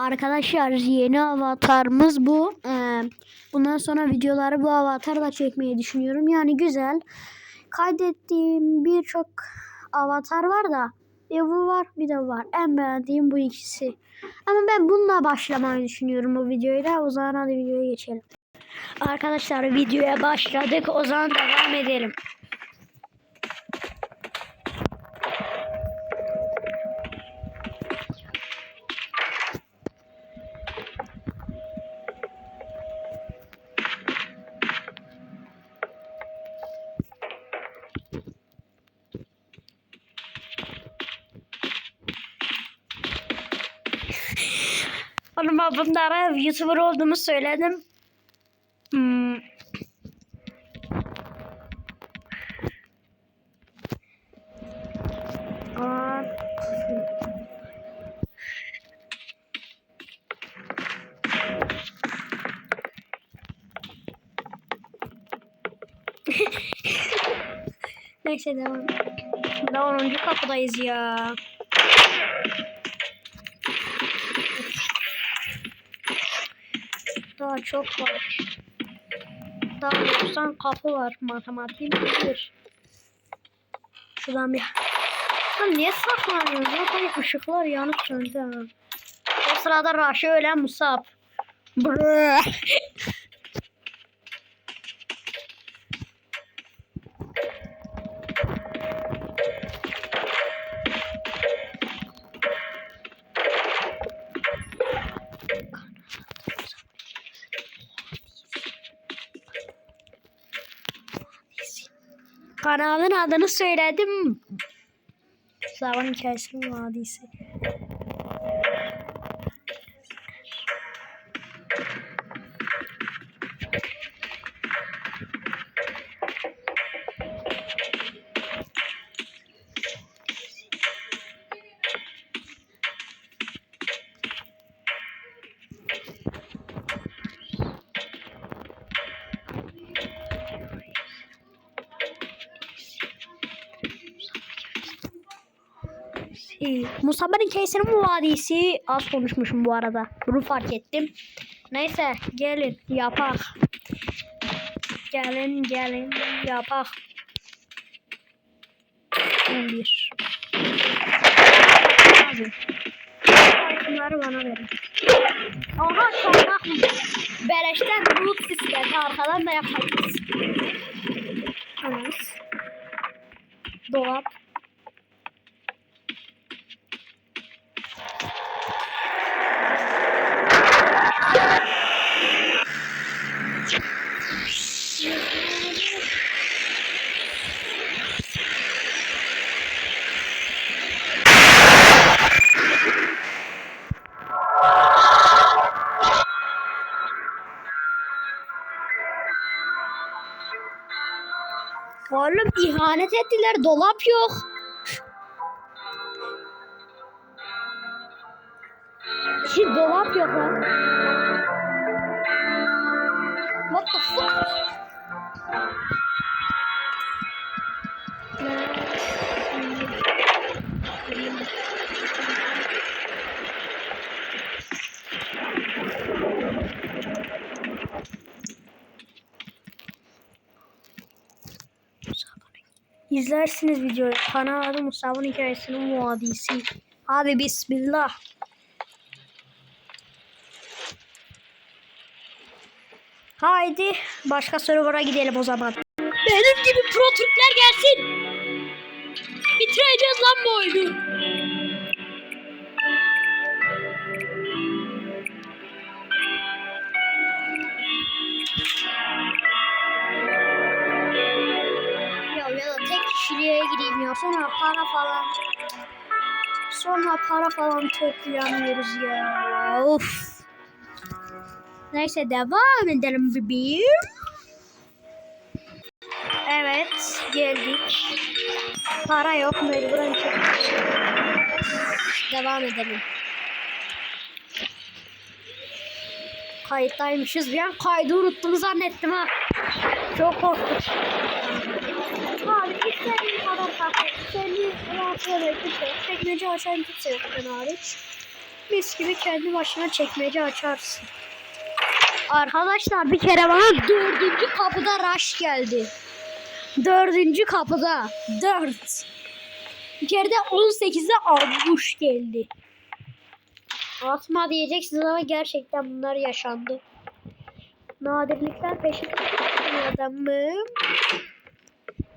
Arkadaşlar yeni avatarımız bu. Ee, bundan sonra videoları bu avatarla çekmeyi düşünüyorum. Yani güzel. Kaydettiğim birçok avatar var da bir bu var bir de var. En beğendiğim bu ikisi. Ama ben bununla başlamayı düşünüyorum bu videoyla. O zaman hadi videoya geçelim. Arkadaşlar videoya başladık. O zaman devam edelim. Hanıma bunlara YouTuber olduğumu söyledim. Hmm. Aa, Neyse devam. Daha 10. kapıdayız ya. Daha çok var. Daha 90 kapı var. Matematiğim bir. Şuradan bir... Lan niye saklanıyoruz? Zaten ışıklar yanıp söndü ha. O sırada Raşi ölen Musab. Brrr. Kanalın adını söyledim. Zaman hikayesinin vadisi. Musab'ın hikayesinin bu vadisi az konuşmuşum bu arada. Bunu fark ettim. Neyse gelin yapak. Gelin gelin yapak. 11. Abi. Bunları bana verin. Aha şarkak mı? Beleşten root sistemi arkadan da yaparız. Evet. Dolap. Ettiler. Dolap yok. İzlersiniz videoyu. Kanal adı Musab'ın hikayesinin muadisi. Hadi bismillah. Haydi başka server'a gidelim o zaman. Benim gibi pro Türkler gelsin. Bitireceğiz lan bu oyunu. Sonra para falan. Sonra para falan toplayamıyoruz ya. Of. Neyse devam edelim bebeğim. Evet geldik. Para yok mecburen. Devam edelim. Kayıttaymışız. Bir an kaydı unuttum zannettim ha. Çok korktum. İstediğin kadar takip. İstediğin rahat böyle kimse. Tekneci açan kimse yok ben hariç. mis gibi kendi başına çekmece açarsın. Arkadaşlar bir kere bana dördüncü kapıda rush geldi. Dördüncü kapıda. Dört. Bir kere de 18'de ambush geldi. Atma diyeceksiniz ama gerçekten bunlar yaşandı. Nadirlikler peşinde adamım.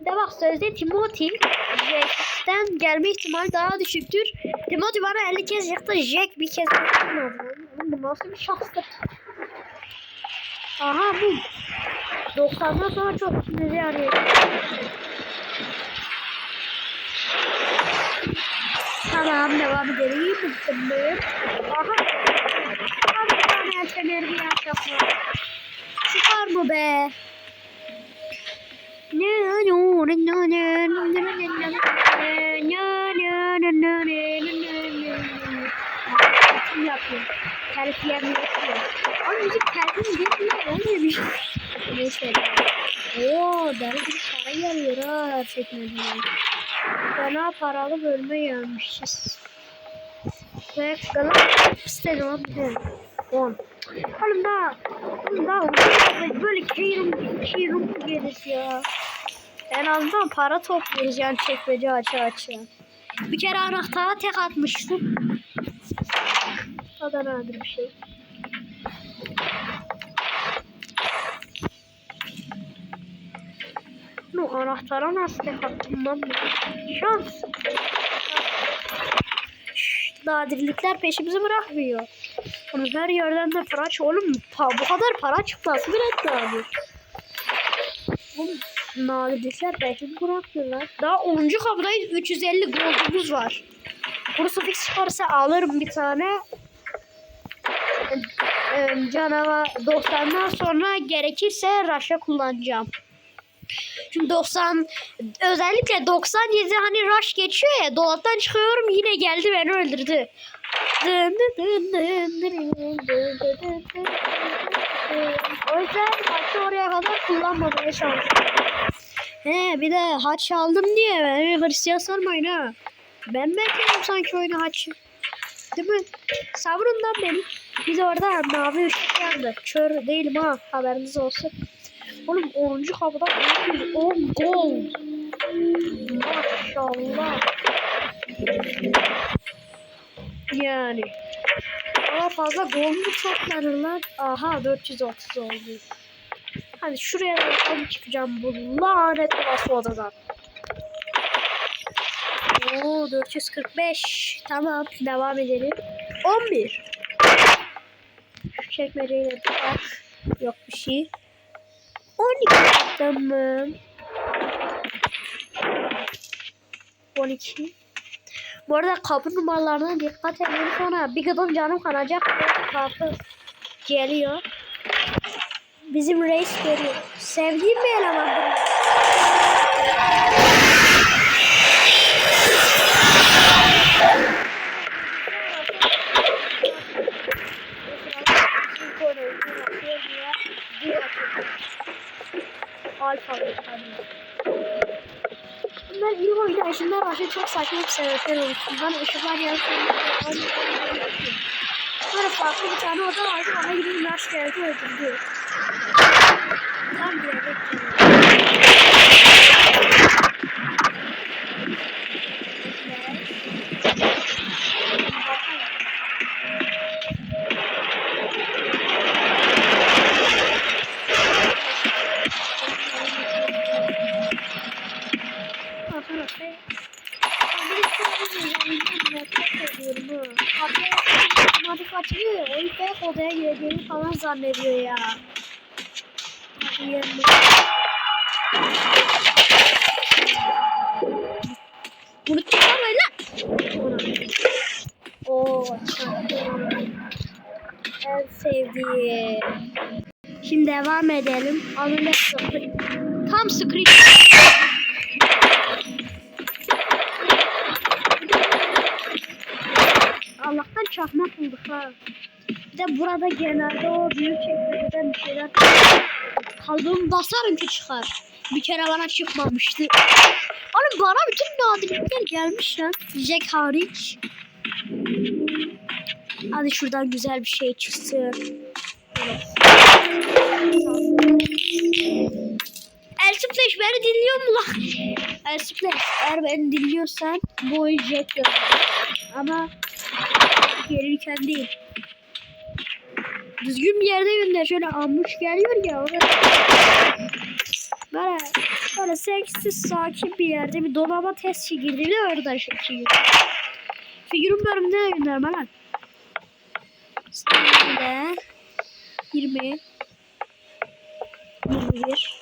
De bak sözde Timothy Jack'ten gelme ihtimali daha düşüktür. Timothy bana 50 kez yıktı. Jack bir kez yıkmadı. Bu nasıl bir şanstır? Aha bu. 90'dan sonra çok işimize yarıyor. Tamam devam edelim. Tamam. Aha. Aha bir tane elçeleri bir yapma. Çıkar mı be? yapıyor. Terfiye mi yapıyor? Ama müzik terfiye mi yapıyor? Olmuyor bir şey. Neyse. Ooo deli bir para yarıyor ha çekmediğim. Bana paralı bölme gelmişiz. Ve kalan istedim abi. 10. Oğlum daha daha böyle keyrum, keyrum geliriz ya. En azından para topluyoruz yani çekmece açı açı. Bir kere anahtara tek atmıştım. Da nadir bir şey. Bu anahtara nasıl tek attım lan? Şans. Nadirlikler peşimizi bırakmıyor. Ama her yerden de para çık- Oğlum pa bu kadar para çıkması bile nadir. Oğlum nadirlikler peşimizi bırakmıyorlar. Daha 10. kapıdayız. 350 goldumuz var. Crucifix çıkarsa alırım bir tane. Canavar 90'dan sonra gerekirse Rush'a kullanacağım. Çünkü 90 özellikle 97 hani rush geçiyor ya dolaptan çıkıyorum yine geldi beni öldürdü. O yüzden haçı oraya kadar kullanmamaya çalıştım. He bir de haç aldım diye beni Hristiyan sormayın ha. Ben bekliyorum sanki oyunu haçı. Değil mi? Savrun lan beni. Biz orada mavi ışık yandı. Kör değilim ha haberiniz olsun. Oğlum 10. kapıda 10 gol. Maşallah. Yani. Daha fazla gol mu toplanırlar? Aha 430 oldu. Hadi şuraya da bakalım çıkacağım bu lanet olası odadan. Oo 445. Tamam devam edelim. 11. Şu çekmeceyi de tak. Yok bir şey. 12 tamam. 12. Bu arada kapı numaralarına dikkat edin sonra bir kadın canım kanacak kapı geliyor. Bizim reis geliyor. Sevdiğim bir eleman. kaldı. Bunlar iyi oydu. Aydınlar var. Çok saçma bir sebepler oldu. Bunlar ışıklar yansıyor. Sonra farklı bir tane oda vardı. Ona gidip Mars geldi öldürdü. Tam bir eve gidiyor. Falan zannediyor ya. Bunu çıkarmayın lan. Oo, en sevdiğim. Şimdi devam edelim. Sıkı- tam screen. Allah'tan çakmak bulduk ha. De burada genelde o büyük çekmeceden bir şeyler kaldığım basarım ki çıkar. Bir kere bana çıkmamıştı. Oğlum bana bütün nadirlikler gelmiş lan. Jack hariç. Hadi şuradan güzel bir şey çıksın. Elsim Flash beni dinliyor mu lan? Elsim Flash eğer beni dinliyorsan bu oyun gönder. Ama gelirken değil. Düzgün bir yerde gönder. Şöyle ambush geliyor ya. Böyle, böyle seksiz sakin bir yerde bir dolaba test girdiğinde orada çekiyor. Figürün bölümünde de gönderme lan. Şimdi 20 21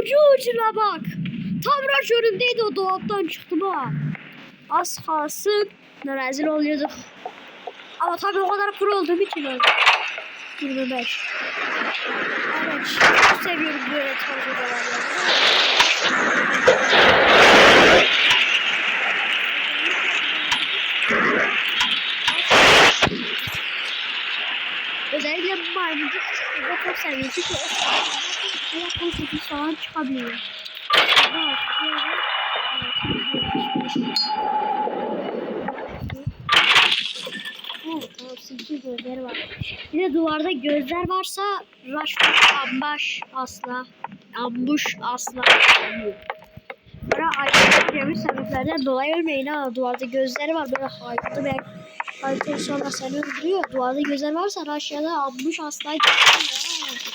Ucu ucuna bak. Tam raş önündeydi o dolaptan çıktım ha. Az kalsın rezil oluyorduk. Ama tabii o kadar pro olduğum için öyle. 25. Evet, çok seviyorum böyle tarz odaları. Özellikle maymuncuk çok seviyorum. Çünkü o ayak 18 falan çıkabiliyor. Evet, Evet, gözleri var. Bir de duvarda gözler varsa rush ambaş asla. Ambush asla. Böyle ayrıca sebeplerden dolayı ölmeyin ha. Duvarda gözleri var böyle hayatlı ve hayatı sonra seni öldürüyor. Duvarda gözler varsa rush ya da ambush asla gitmiyor.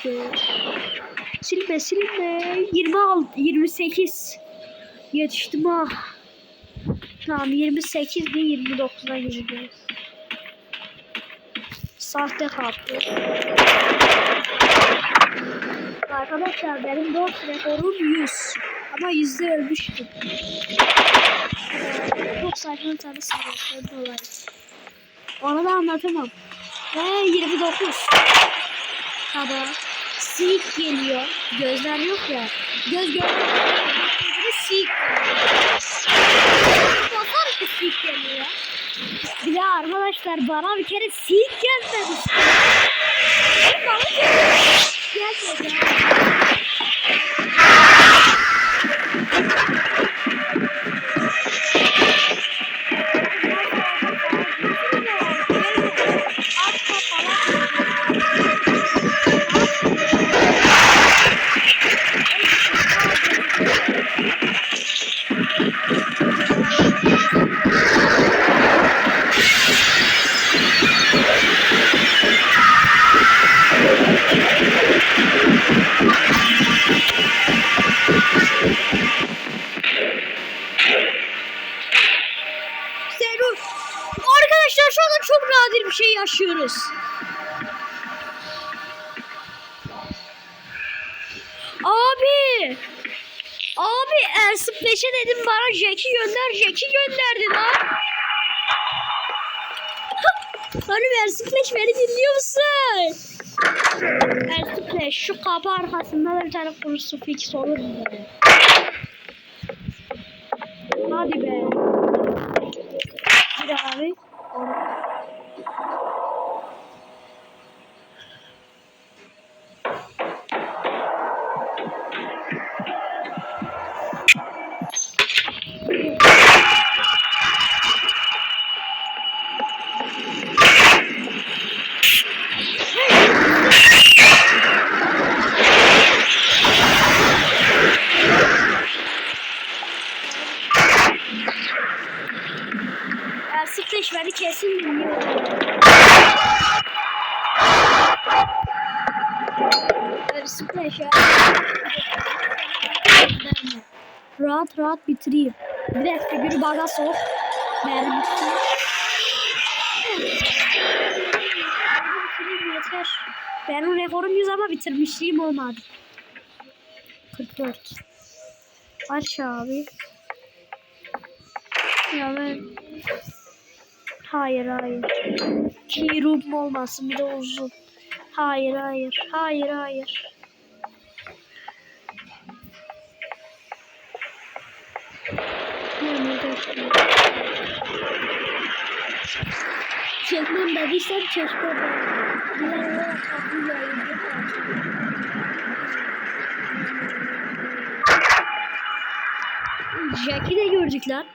Asker. Silme silme. 26, 28. Yetiştim ha. Tamam 28 mi 29'a gireceğiz. Sahte kaplı. Arkadaşlar benim dört rekorum 100. Ama yüzde ölmüştüm. Ee, çok saçma tabi sebepten dolayı. Onu da anlatamam. Ve 29. Tabi. Sik geliyor. Gözler yok ya. Göz görmüyor. Sik. Bakar ki sik geliyor. Bir arkadaşlar bana bir kere sik gelmedi. Bana gelmedi. Beni dinliyor musun? Peş şu kapı arkasında da bir tane kurusu fix olur mu? Hadi be. Bir abi. Bitireyim. Bir dakika bir baga sok. Mermi bitireyim yeter. Benim rekorum 100 ama bitirmişliğim olmadı. 44. Aç abi. Ya ben... Hayır hayır. Keyrum olmasın bir de uzun. Hayır hayır. Hayır hayır. Çekmem dediysem çekmem. Diğer Jack'i de gördük lan.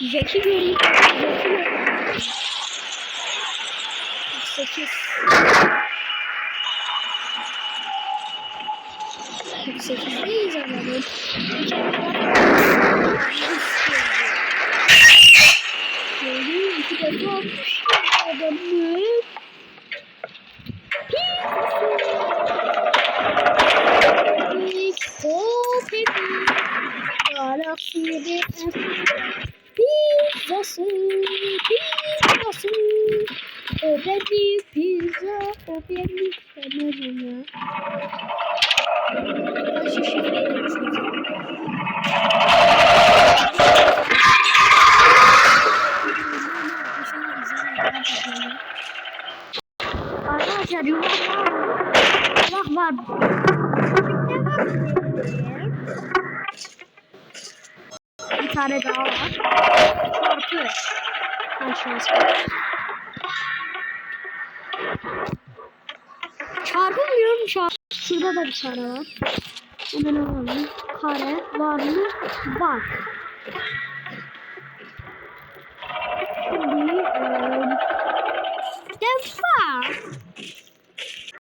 Jack'i gördük. Jack'i gördük. 8. 48'deyiz ama ben. Gördüm iki defa atmış adamı. Pis. Hop hep. Galakside pizzası, pizzası. O benim pizza, o benim fenerim ya. Ben şu şifreyi de çözeyim. Yuvarlak Allah var. Ne var? Bir tane daha var. Çarpı. Ha şans. Çarpılmıyorum çarp. Şurada da bir tane var. Hemen alalım. Kare var mı? Var. Şimdi eee, defa.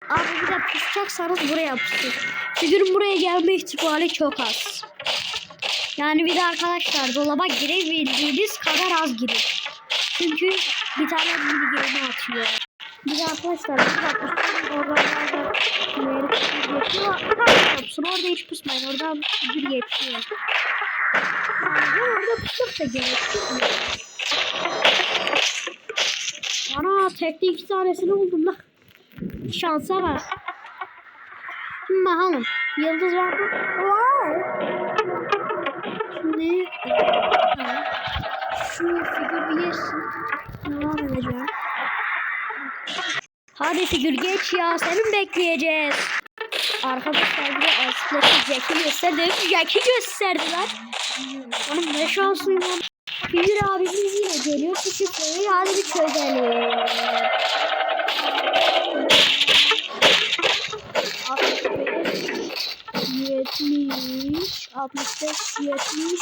Abi bir de pusacaksanız buraya pusun. Figürün buraya gelme ihtimali çok az. Yani bir de arkadaşlar dolaba girebildiğiniz kadar az girin. Çünkü bir tane mini game atıyor. Bir de arkadaşlar bir dakika oradan oradan geçiyor. Orada hiç pusmayın. Oradan figür geçiyor. Yani orada pusmak da gerekiyor. Ana tekte iki tanesini buldum lan. Şansa bak. Şimdi bakalım. Yıldız var mı? Var. Şimdi tamam. şu figür bir geçsin. Devam edeceğim. Hadi figür geç ya. Senin bekleyeceğiz. Arkadaşlar bir de Aslı'daki Jack'i gösterdi. Jack'i gösterdiler. Onun ne şansın var. Figür abimiz yine geliyor. Şifreyi hadi bir çözelim. 70, 65, 70.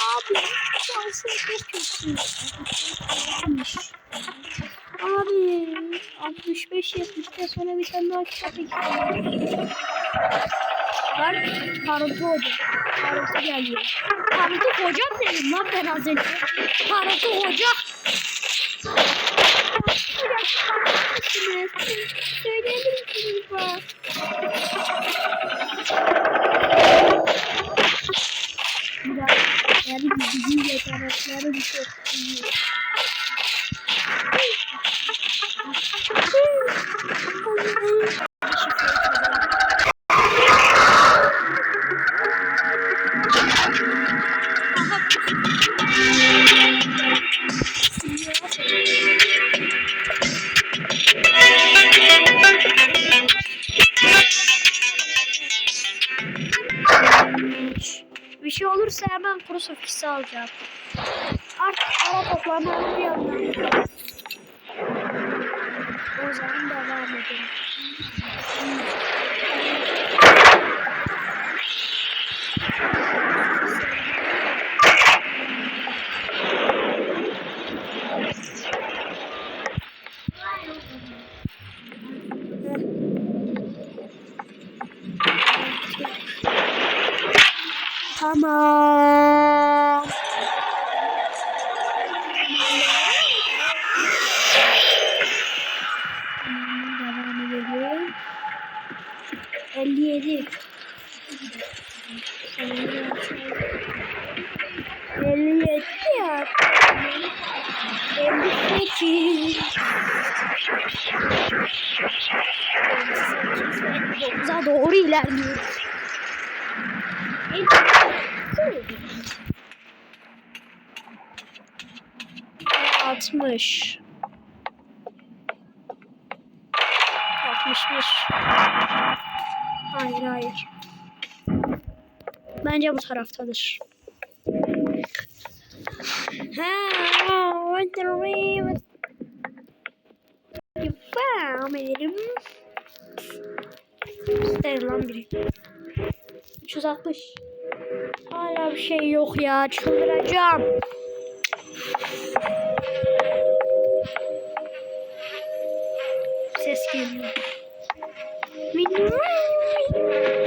Abi şansı çok kötü. 65, Abi 65, 70'te sonra bir tane daha ekledim. Var Parıltı Hoca. Parıltı geliyor. Parıltı Hoca dedim lan ben az önce. Parıltı Hoca. Söyleyelim misiniz bak? Biraz yani bizim yetenekleri bir çok iyi. Bir şey tchau. 60 61 Hayır hayır. Bence bu taraftadır. Ha, what the real lan biri. 360. Hala bir şey yok ya. Çıldıracağım. Ses geliyor.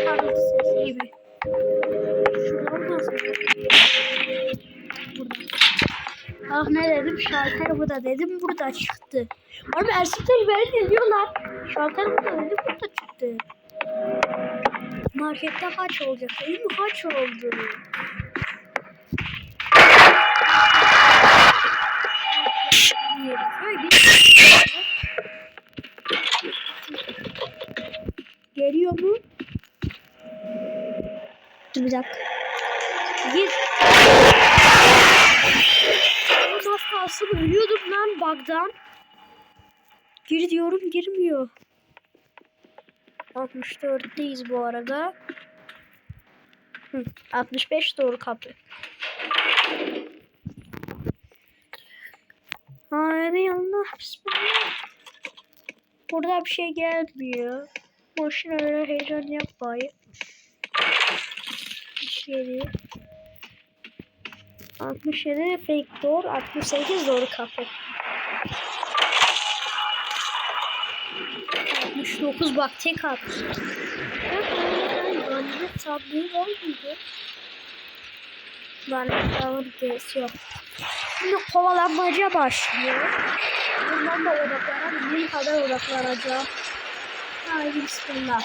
Parıltı sesi gibi. Şuradan nasıl? Ah ne dedim? Şalter burada dedim. Burada çıktı. Abi Ersin'leri böyle diyorlar. Şalter burada dedim. Burada çıktı. Markette kaç olacak? Değil mi? Kaç oldu? Geliyor mu? Dur bir dakika. Gir. Az kalsın ölüyordum lan bug'dan. Gir diyorum girmiyor. 64'teyiz bu arada. Hı, 65 doğru kapı. Haydi Allah bismillah. Burada bir şey gelmiyor. Boşuna öyle heyecan yapmayın. 67 67 fake door 68 doğru kapı. 69 bak tek at. Lanet sandığı var mıydı? Lanet sandığı yok. Şimdi kovalanmaca başlıyor. Bundan da odaklanacağım. Bir kadar odaklanacağım. Haydi bismillah.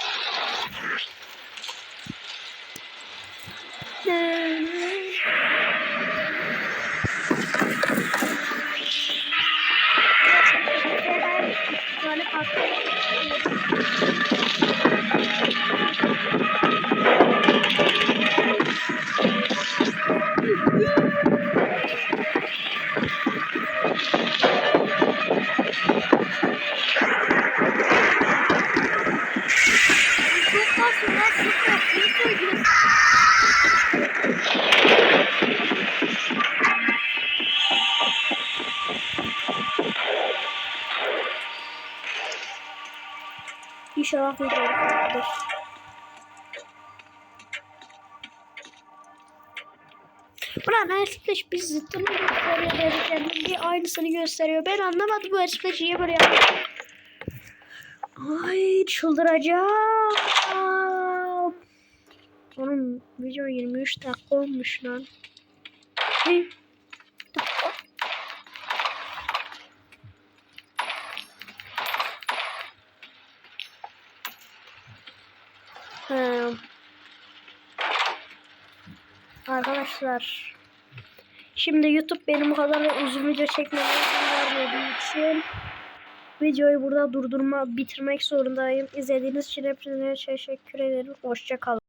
Ulan Earthflash biz zıttını gösteriyor dediklerinin bir aynısını gösteriyor. Ben anlamadım bu Earthflash niye böyle. Ay çıldıracağım. Onun video 23 dakika olmuş lan. Hey. Arkadaşlar şimdi YouTube benim bu kadar uzun video çekmeme izin vermediği için videoyu burada durdurma bitirmek zorundayım. İzlediğiniz için hepinize teşekkür ederim. Hoşça kalın.